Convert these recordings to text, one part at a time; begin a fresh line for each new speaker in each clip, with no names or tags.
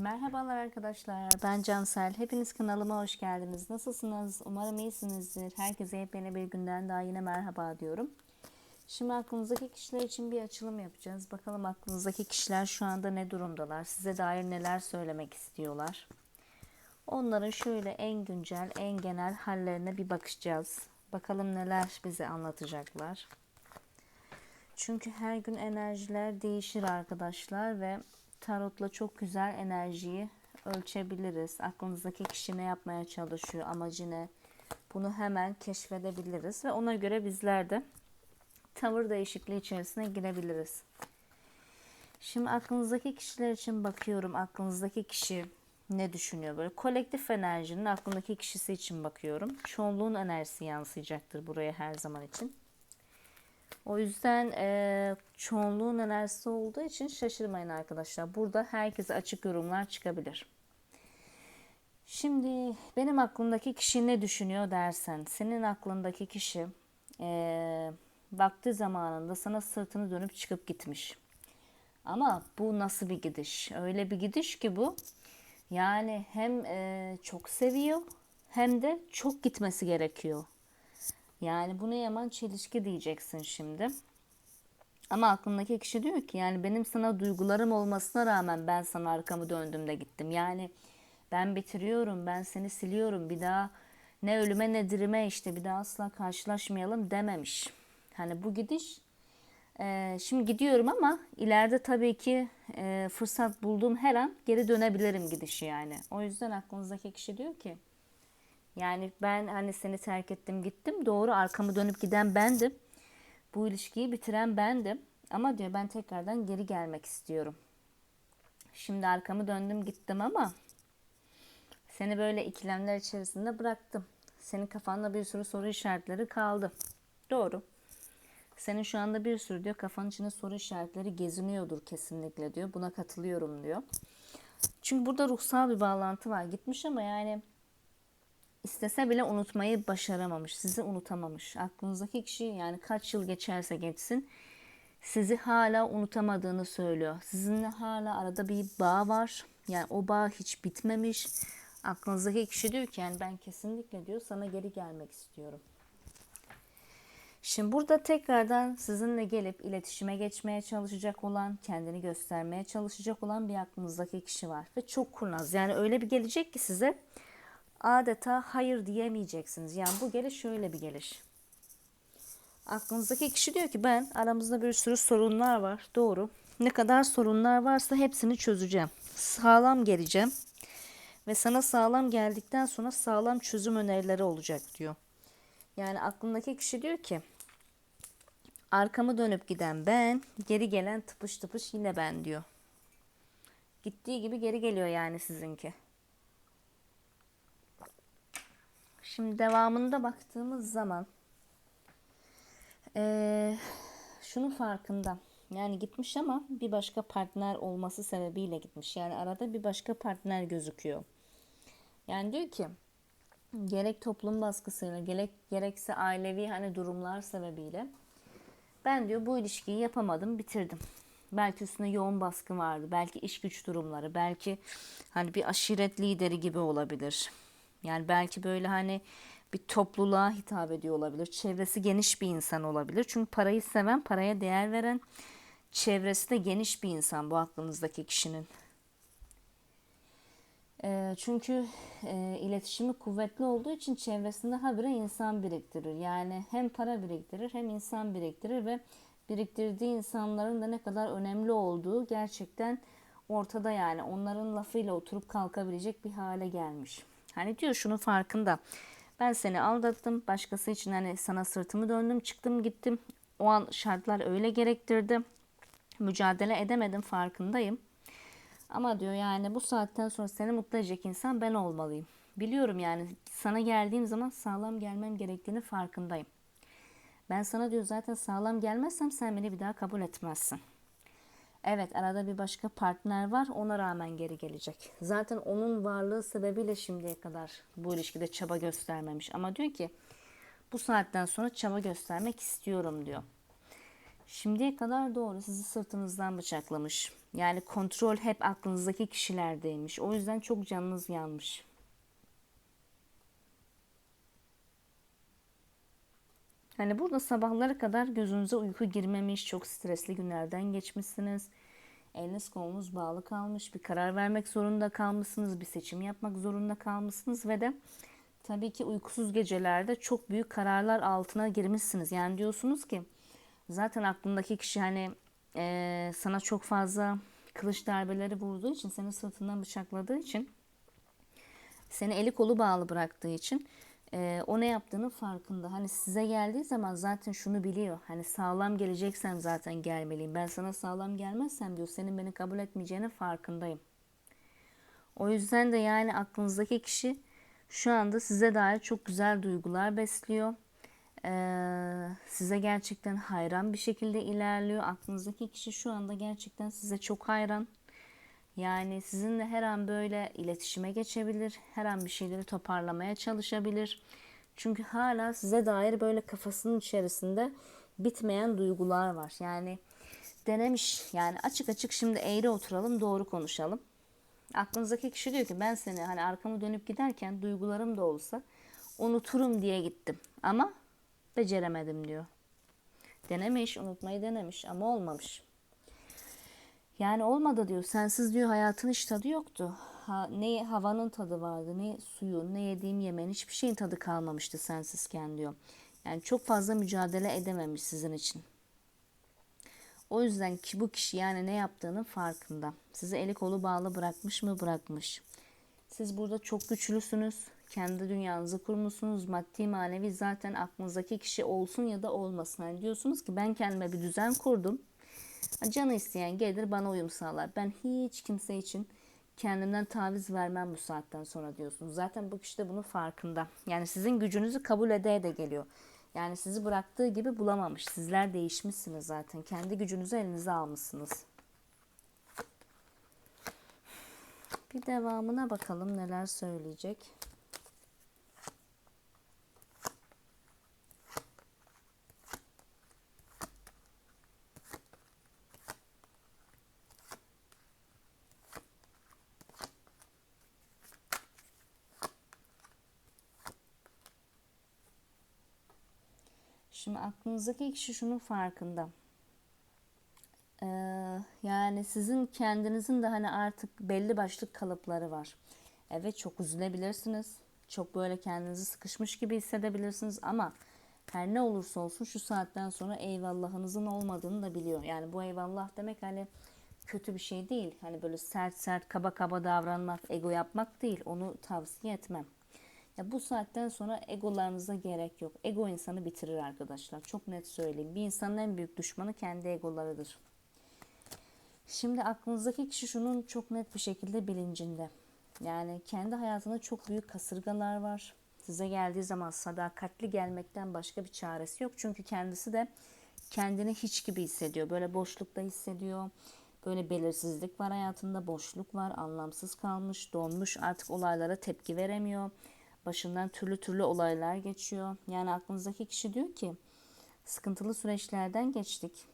Merhabalar arkadaşlar. Ben Cansel. Hepiniz kanalıma hoş geldiniz. Nasılsınız? Umarım iyisinizdir. Herkese yepyeni bir günden daha yine merhaba diyorum. Şimdi aklınızdaki kişiler için bir açılım yapacağız. Bakalım aklınızdaki kişiler şu anda ne durumdalar? Size dair neler söylemek istiyorlar? Onların şöyle en güncel, en genel hallerine bir bakacağız. Bakalım neler bize anlatacaklar. Çünkü her gün enerjiler değişir arkadaşlar ve tarotla çok güzel enerjiyi ölçebiliriz. Aklınızdaki kişi ne yapmaya çalışıyor, amacı ne? Bunu hemen keşfedebiliriz ve ona göre bizler de tavır değişikliği içerisine girebiliriz. Şimdi aklınızdaki kişiler için bakıyorum. Aklınızdaki kişi ne düşünüyor? Böyle kolektif enerjinin aklındaki kişisi için bakıyorum. Çoğunluğun enerjisi yansıyacaktır buraya her zaman için. O yüzden e, çoğunluğun enerjisi olduğu için şaşırmayın arkadaşlar. Burada herkese açık yorumlar çıkabilir. Şimdi benim aklımdaki kişi ne düşünüyor dersen, senin aklındaki kişi e, vakti zamanında sana sırtını dönüp çıkıp gitmiş. Ama bu nasıl bir gidiş? Öyle bir gidiş ki bu. Yani hem e, çok seviyor hem de çok gitmesi gerekiyor. Yani bu ne yaman çelişki diyeceksin şimdi. Ama aklındaki kişi diyor ki yani benim sana duygularım olmasına rağmen ben sana arkamı döndüm de gittim. Yani ben bitiriyorum, ben seni siliyorum. Bir daha ne ölüme ne dirime işte bir daha asla karşılaşmayalım dememiş. Hani bu gidiş e, şimdi gidiyorum ama ileride tabii ki e, fırsat bulduğum her an geri dönebilirim gidişi yani. O yüzden aklınızdaki kişi diyor ki yani ben hani seni terk ettim gittim. Doğru arkamı dönüp giden bendim. Bu ilişkiyi bitiren bendim. Ama diyor ben tekrardan geri gelmek istiyorum. Şimdi arkamı döndüm gittim ama seni böyle ikilemler içerisinde bıraktım. Senin kafanda bir sürü soru işaretleri kaldı. Doğru. Senin şu anda bir sürü diyor kafanın içinde soru işaretleri geziniyordur kesinlikle diyor. Buna katılıyorum diyor. Çünkü burada ruhsal bir bağlantı var. Gitmiş ama yani istese bile unutmayı başaramamış. Sizi unutamamış. Aklınızdaki kişi yani kaç yıl geçerse geçsin sizi hala unutamadığını söylüyor. Sizinle hala arada bir bağ var. Yani o bağ hiç bitmemiş. Aklınızdaki kişi diyor ki yani ben kesinlikle diyor sana geri gelmek istiyorum. Şimdi burada tekrardan sizinle gelip iletişime geçmeye çalışacak olan, kendini göstermeye çalışacak olan bir aklınızdaki kişi var. Ve çok kurnaz. Yani öyle bir gelecek ki size adeta hayır diyemeyeceksiniz. Yani bu geliş şöyle bir geliş. Aklınızdaki kişi diyor ki ben aramızda bir sürü sorunlar var. Doğru. Ne kadar sorunlar varsa hepsini çözeceğim. Sağlam geleceğim. Ve sana sağlam geldikten sonra sağlam çözüm önerileri olacak diyor. Yani aklındaki kişi diyor ki arkamı dönüp giden ben, geri gelen tıpış tıpış yine ben diyor. Gittiği gibi geri geliyor yani sizinki. Şimdi devamında baktığımız zaman ee, şunun farkında. Yani gitmiş ama bir başka partner olması sebebiyle gitmiş. Yani arada bir başka partner gözüküyor. Yani diyor ki gerek toplum baskısıyla gerek gerekse ailevi hani durumlar sebebiyle ben diyor bu ilişkiyi yapamadım, bitirdim. Belki üstüne yoğun baskı vardı. Belki iş güç durumları, belki hani bir aşiret lideri gibi olabilir. Yani belki böyle hani bir topluluğa hitap ediyor olabilir. Çevresi geniş bir insan olabilir. Çünkü parayı seven, paraya değer veren, çevresi de geniş bir insan bu aklınızdaki kişinin. E, çünkü e, iletişimi kuvvetli olduğu için çevresinde habire insan biriktirir. Yani hem para biriktirir hem insan biriktirir ve biriktirdiği insanların da ne kadar önemli olduğu gerçekten ortada yani onların lafıyla oturup kalkabilecek bir hale gelmiş. Hani diyor şunun farkında. Ben seni aldattım. Başkası için hani sana sırtımı döndüm, çıktım, gittim. O an şartlar öyle gerektirdi. Mücadele edemedim farkındayım. Ama diyor yani bu saatten sonra seni mutlu edecek insan ben olmalıyım. Biliyorum yani sana geldiğim zaman sağlam gelmem gerektiğini farkındayım. Ben sana diyor zaten sağlam gelmezsem sen beni bir daha kabul etmezsin. Evet arada bir başka partner var ona rağmen geri gelecek. Zaten onun varlığı sebebiyle şimdiye kadar bu ilişkide çaba göstermemiş. Ama diyor ki bu saatten sonra çaba göstermek istiyorum diyor. Şimdiye kadar doğru sizi sırtınızdan bıçaklamış. Yani kontrol hep aklınızdaki kişilerdeymiş. O yüzden çok canınız yanmış. Hani burada sabahlara kadar gözünüze uyku girmemiş, çok stresli günlerden geçmişsiniz. Eliniz kolunuz bağlı kalmış, bir karar vermek zorunda kalmışsınız, bir seçim yapmak zorunda kalmışsınız ve de tabii ki uykusuz gecelerde çok büyük kararlar altına girmişsiniz. Yani diyorsunuz ki zaten aklındaki kişi hani e, sana çok fazla kılıç darbeleri vurduğu için, seni sırtından bıçakladığı için, seni eli kolu bağlı bıraktığı için e, o ne yaptığının farkında. Hani size geldiği zaman zaten şunu biliyor. Hani sağlam geleceksem zaten gelmeliyim. Ben sana sağlam gelmezsem diyor senin beni kabul etmeyeceğine farkındayım. O yüzden de yani aklınızdaki kişi şu anda size dair çok güzel duygular besliyor. Ee, size gerçekten hayran bir şekilde ilerliyor. Aklınızdaki kişi şu anda gerçekten size çok hayran. Yani sizinle her an böyle iletişime geçebilir. Her an bir şeyleri toparlamaya çalışabilir. Çünkü hala size dair böyle kafasının içerisinde bitmeyen duygular var. Yani denemiş. Yani açık açık şimdi eğri oturalım, doğru konuşalım. Aklınızdaki kişi diyor ki ben seni hani arkamı dönüp giderken duygularım da olsa unuturum diye gittim. Ama beceremedim diyor. Denemiş, unutmayı denemiş ama olmamış. Yani olmadı diyor. Sensiz diyor hayatın hiç tadı yoktu. Ha, ne havanın tadı vardı, ne suyun, ne yediğim yemeğin hiçbir şeyin tadı kalmamıştı sensizken diyor. Yani çok fazla mücadele edememiş sizin için. O yüzden ki bu kişi yani ne yaptığının farkında. Sizi eli kolu bağlı bırakmış mı bırakmış. Siz burada çok güçlüsünüz. Kendi dünyanızı kurmuşsunuz. Maddi manevi zaten aklınızdaki kişi olsun ya da olmasın. Yani diyorsunuz ki ben kendime bir düzen kurdum. Canı isteyen gelir bana uyum sağlar. Ben hiç kimse için kendimden taviz vermem bu saatten sonra diyorsunuz. Zaten bu kişi de bunun farkında. Yani sizin gücünüzü kabul ede de geliyor. Yani sizi bıraktığı gibi bulamamış. Sizler değişmişsiniz zaten. Kendi gücünüzü elinize almışsınız. Bir devamına bakalım neler söyleyecek. Şimdi aklınızdaki kişi şunun farkında. Ee, yani sizin kendinizin de hani artık belli başlı kalıpları var. Evet çok üzülebilirsiniz. Çok böyle kendinizi sıkışmış gibi hissedebilirsiniz ama her ne olursa olsun şu saatten sonra eyvallahınızın olmadığını da biliyor. Yani bu eyvallah demek hani kötü bir şey değil. Hani böyle sert sert kaba kaba davranmak, ego yapmak değil. Onu tavsiye etmem. Ya bu saatten sonra egolarınıza gerek yok. Ego insanı bitirir arkadaşlar. Çok net söyleyeyim. Bir insanın en büyük düşmanı kendi egolarıdır. Şimdi aklınızdaki kişi şunun çok net bir şekilde bilincinde. Yani kendi hayatında çok büyük kasırgalar var. Size geldiği zaman sadakatli gelmekten başka bir çaresi yok. Çünkü kendisi de kendini hiç gibi hissediyor. Böyle boşlukta hissediyor. Böyle belirsizlik var hayatında, boşluk var, anlamsız kalmış, donmuş, artık olaylara tepki veremiyor. Başından türlü türlü olaylar geçiyor. Yani aklınızdaki kişi diyor ki sıkıntılı süreçlerden geçtik.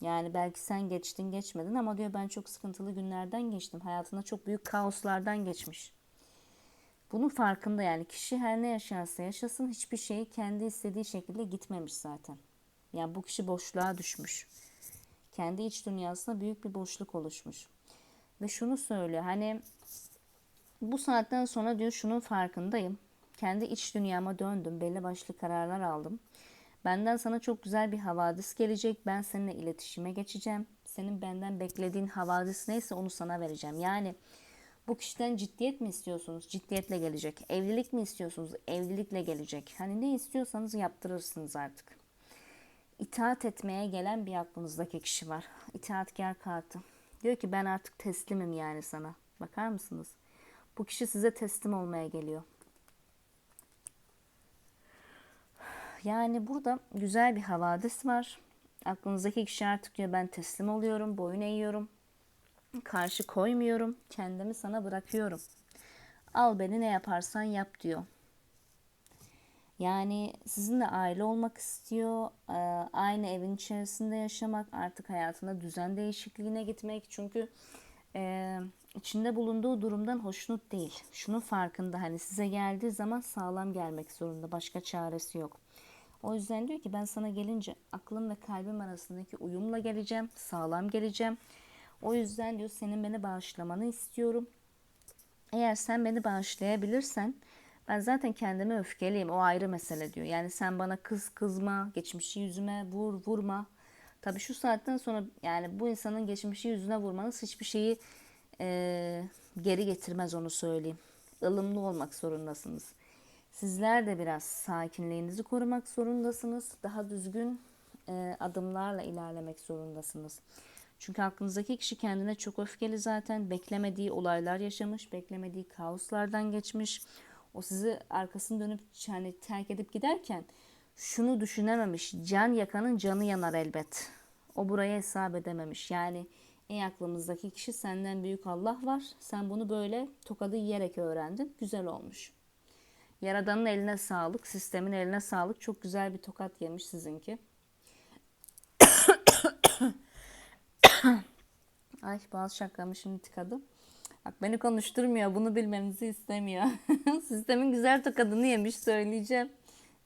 Yani belki sen geçtin geçmedin ama diyor ben çok sıkıntılı günlerden geçtim. Hayatında çok büyük kaoslardan geçmiş. Bunun farkında yani kişi her ne yaşarsa yaşasın hiçbir şey kendi istediği şekilde gitmemiş zaten. Yani bu kişi boşluğa düşmüş. Kendi iç dünyasında büyük bir boşluk oluşmuş. Ve şunu söylüyor hani bu saatten sonra diyor şunun farkındayım. Kendi iç dünyama döndüm. Belli başlı kararlar aldım. Benden sana çok güzel bir havadis gelecek. Ben seninle iletişime geçeceğim. Senin benden beklediğin havadis neyse onu sana vereceğim. Yani bu kişiden ciddiyet mi istiyorsunuz? Ciddiyetle gelecek. Evlilik mi istiyorsunuz? Evlilikle gelecek. Hani ne istiyorsanız yaptırırsınız artık. İtaat etmeye gelen bir aklınızdaki kişi var. İtaatkar kartı. Diyor ki ben artık teslimim yani sana. Bakar mısınız? Bu kişi size teslim olmaya geliyor. Yani burada güzel bir havadis var. Aklınızdaki kişi artık diyor ben teslim oluyorum, boyun eğiyorum. Karşı koymuyorum, kendimi sana bırakıyorum. Al beni ne yaparsan yap diyor. Yani sizinle aile olmak istiyor, e, aynı evin içerisinde yaşamak, artık hayatında düzen değişikliğine gitmek. Çünkü e, içinde bulunduğu durumdan hoşnut değil. Şunun farkında hani size geldiği zaman sağlam gelmek zorunda, başka çaresi yok. O yüzden diyor ki ben sana gelince aklım ve kalbim arasındaki uyumla geleceğim, sağlam geleceğim. O yüzden diyor senin beni bağışlamanı istiyorum. Eğer sen beni bağışlayabilirsen ben zaten kendime öfkeliyim. O ayrı mesele diyor. Yani sen bana kız kızma, geçmişi yüzüme vur vurma. Tabii şu saatten sonra yani bu insanın geçmişi yüzüne vurmanız hiçbir şeyi e, geri getirmez onu söyleyeyim. ılımlı olmak zorundasınız. Sizler de biraz sakinliğinizi korumak zorundasınız. Daha düzgün e, adımlarla ilerlemek zorundasınız. Çünkü aklınızdaki kişi kendine çok öfkeli zaten. Beklemediği olaylar yaşamış, beklemediği kaoslardan geçmiş. O sizi arkasını dönüp hani terk edip giderken şunu düşünememiş. Can yakanın canı yanar elbet. O buraya hesap edememiş. Yani en aklımızdaki kişi senden büyük Allah var. Sen bunu böyle tokadı yiyerek öğrendin. Güzel olmuş. Yaradanın eline sağlık, sistemin eline sağlık. Çok güzel bir tokat yemiş sizinki. Ay bazı şakamı şimdi tıkadım. Bak beni konuşturmuyor. Bunu bilmenizi istemiyor. Sistemin güzel tokadını yemiş söyleyeceğim.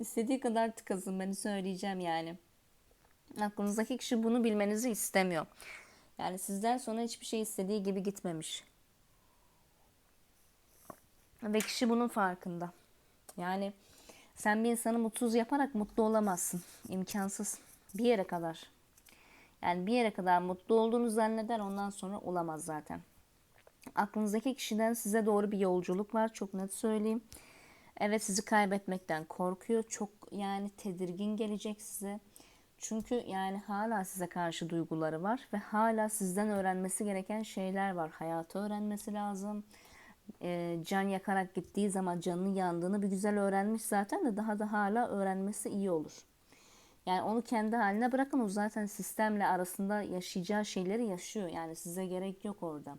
İstediği kadar tıkasın beni söyleyeceğim yani. Aklınızdaki kişi bunu bilmenizi istemiyor. Yani sizden sonra hiçbir şey istediği gibi gitmemiş. Ve kişi bunun farkında. Yani sen bir insanı mutsuz yaparak mutlu olamazsın. İmkansız. Bir yere kadar. Yani bir yere kadar mutlu olduğunu zanneder ondan sonra olamaz zaten. Aklınızdaki kişiden size doğru bir yolculuk var çok net söyleyeyim. Evet sizi kaybetmekten korkuyor. Çok yani tedirgin gelecek size. Çünkü yani hala size karşı duyguları var ve hala sizden öğrenmesi gereken şeyler var. Hayatı öğrenmesi lazım. E, can yakarak gittiği zaman canının yandığını bir güzel öğrenmiş zaten de daha da hala öğrenmesi iyi olur. Yani onu kendi haline bırakın o zaten sistemle arasında yaşayacağı şeyleri yaşıyor. Yani size gerek yok orada.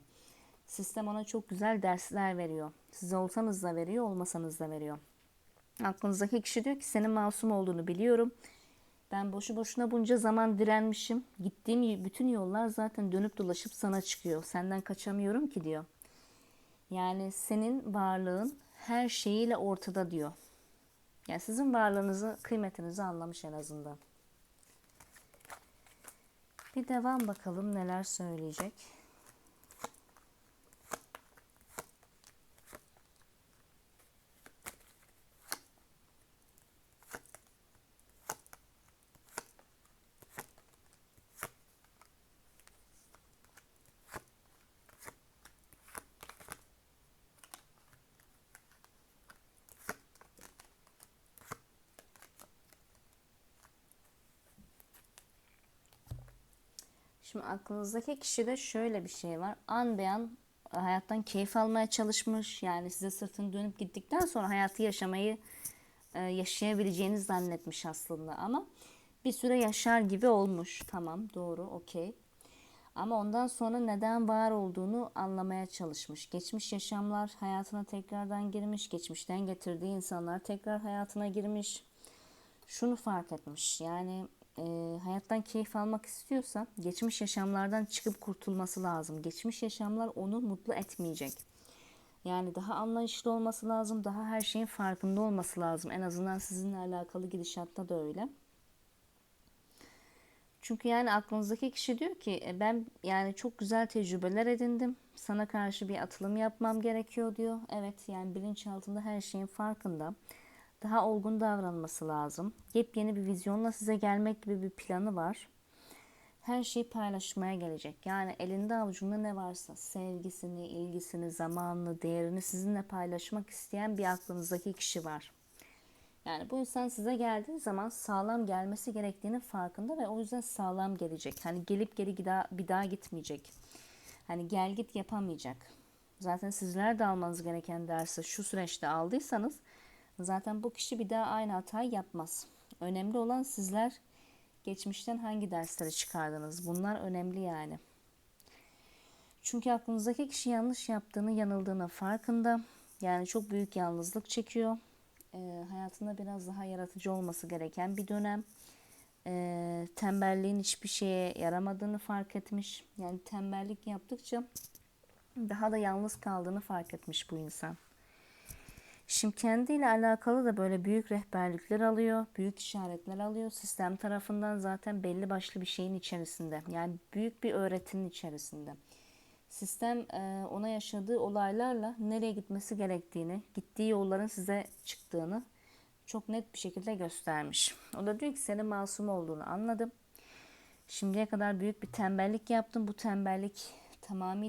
Sistem ona çok güzel dersler veriyor. Siz olsanız da veriyor, olmasanız da veriyor. Aklınızdaki kişi diyor ki senin masum olduğunu biliyorum. Ben boşu boşuna bunca zaman direnmişim. Gittiğim bütün yollar zaten dönüp dolaşıp sana çıkıyor. Senden kaçamıyorum ki diyor. Yani senin varlığın her şeyiyle ortada diyor. Yani sizin varlığınızı, kıymetinizi anlamış en azından. Bir devam bakalım neler söyleyecek. Şimdi aklınızdaki kişide şöyle bir şey var. An beyan hayattan keyif almaya çalışmış. Yani size sırtını dönüp gittikten sonra hayatı yaşamayı e, yaşayabileceğini zannetmiş aslında. Ama bir süre yaşar gibi olmuş. Tamam doğru okey. Ama ondan sonra neden var olduğunu anlamaya çalışmış. Geçmiş yaşamlar hayatına tekrardan girmiş. Geçmişten getirdiği insanlar tekrar hayatına girmiş. Şunu fark etmiş. Yani e, hayattan keyif almak istiyorsa geçmiş yaşamlardan çıkıp kurtulması lazım. Geçmiş yaşamlar onu mutlu etmeyecek. Yani daha anlayışlı olması lazım, daha her şeyin farkında olması lazım. En azından sizinle alakalı gidişatta da öyle. Çünkü yani aklınızdaki kişi diyor ki e, ben yani çok güzel tecrübeler edindim. Sana karşı bir atılım yapmam gerekiyor diyor. Evet yani bilinçaltında her şeyin farkında daha olgun davranması lazım. Yepyeni bir vizyonla size gelmek gibi bir planı var. Her şeyi paylaşmaya gelecek. Yani elinde avucunda ne varsa sevgisini, ilgisini, zamanını, değerini sizinle paylaşmak isteyen bir aklınızdaki kişi var. Yani bu insan size geldiği zaman sağlam gelmesi gerektiğinin farkında ve o yüzden sağlam gelecek. Hani gelip geri bir daha, bir daha gitmeyecek. Hani gel git yapamayacak. Zaten sizler de almanız gereken dersi şu süreçte aldıysanız Zaten bu kişi bir daha aynı hatayı yapmaz. Önemli olan sizler geçmişten hangi dersleri çıkardınız. Bunlar önemli yani. Çünkü aklınızdaki kişi yanlış yaptığını, yanıldığını farkında. Yani çok büyük yalnızlık çekiyor. e, hayatında biraz daha yaratıcı olması gereken bir dönem. E, tembelliğin hiçbir şeye yaramadığını fark etmiş. Yani tembellik yaptıkça daha da yalnız kaldığını fark etmiş bu insan. Şimdi kendiyle alakalı da böyle büyük rehberlikler alıyor, büyük işaretler alıyor. Sistem tarafından zaten belli başlı bir şeyin içerisinde. Yani büyük bir öğretinin içerisinde. Sistem e, ona yaşadığı olaylarla nereye gitmesi gerektiğini, gittiği yolların size çıktığını çok net bir şekilde göstermiş. O da diyor ki senin masum olduğunu anladım. Şimdiye kadar büyük bir tembellik yaptım. Bu tembellik tamamıyla